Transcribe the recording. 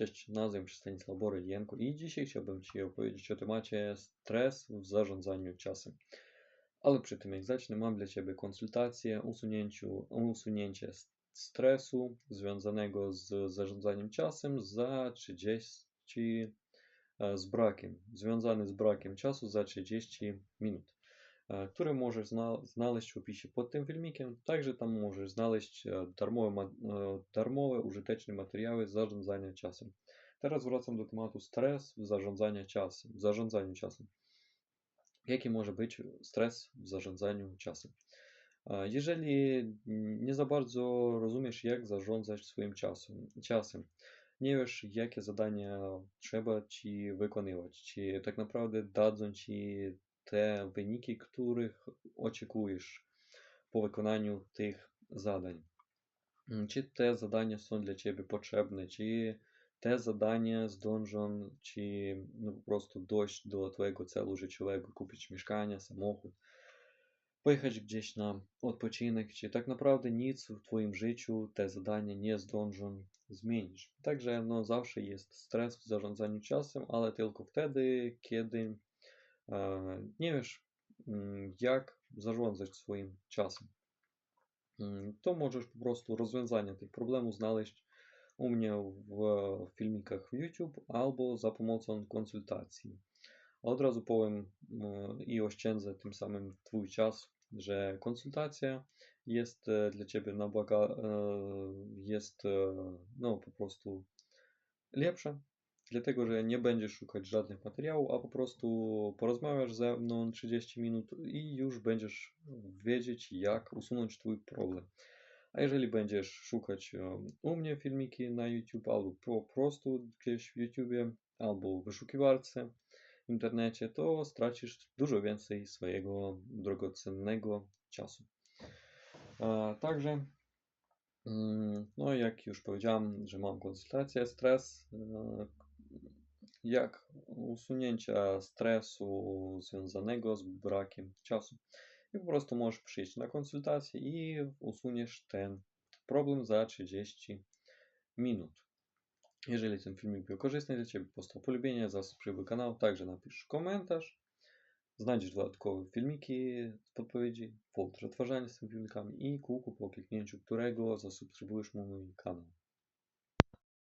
Cześć, nazywam się Stanisław Borylienko i dzisiaj chciałbym Ci opowiedzieć o temacie stres w zarządzaniu czasem. Ale przy tym jak zacznę, mam dla Ciebie konsultację usunięciu, usunięcie stresu związanego z zarządzaniem czasem za 30 e, z brakiem, związany z brakiem czasu za 30 minut, e, które możesz znaleźć w opisie pod tym filmikiem. Także tam możesz znaleźć e, darmowe, darmowe użyteczne materiały z zarządzania czasem. Teraz wracam do tematu stres w zarządzaniu czasem, w zarządzaniu czasem. Jaki może być stres w zarządzaniu czasem? Jeżeli nie za bardzo rozumiesz, jak zarządzać swoim czasem, czasem, nie wiesz, jakie zadania trzeba ci wykonywać, czy tak naprawdę dadzą ci te wyniki, których oczekujesz po wykonaniu tych zadań. Czy te zadania są dla ciebie potrzebne, czy te zadania zdążą ci no, po prostu dojść do twojego celu życiowego, kupić mieszkanie, samochód, pojechać gdzieś na odpoczynek, czy tak naprawdę nic w Twoim życiu te zadania nie zdążą zmienić. Także no, zawsze jest stres w zarządzaniu czasem, ale tylko wtedy, kiedy e, nie wiesz, mm, jak zarządzać swoim czasem. Mm, to możesz po prostu rozwiązanie tych problemów znaleźć u mnie w filmikach w YouTube albo za pomocą konsultacji. Od razu powiem i oszczędzę tym samym Twój czas, że konsultacja jest e, dla Ciebie na błaga, e, jest e, no po prostu lepsza, dlatego że nie będziesz szukać żadnych materiałów, a po prostu porozmawiasz ze mną 30 minut i już będziesz wiedzieć, jak usunąć Twój problem. A jeżeli będziesz szukać u mnie filmiki na YouTube albo po prostu gdzieś w YouTube albo w wyszukiwarce, w internecie, to stracisz dużo więcej swojego drogocennego czasu. Także, mm, no jak już powiedziałem, że mam konsultację, stres, e, jak usunięcia stresu związanego z brakiem czasu. I po prostu możesz przyjść na konsultację i usuniesz ten problem za 30 minut. Jeżeli ten filmik był korzystny dla Ciebie, postaw polubienie, zasubskrybuj kanał, także napisz komentarz. Znajdziesz dodatkowe filmiki z podpowiedzi, folder odtwarzania z tymi filmikami i kółko po kliknięciu którego zasubskrybujesz mój kanał.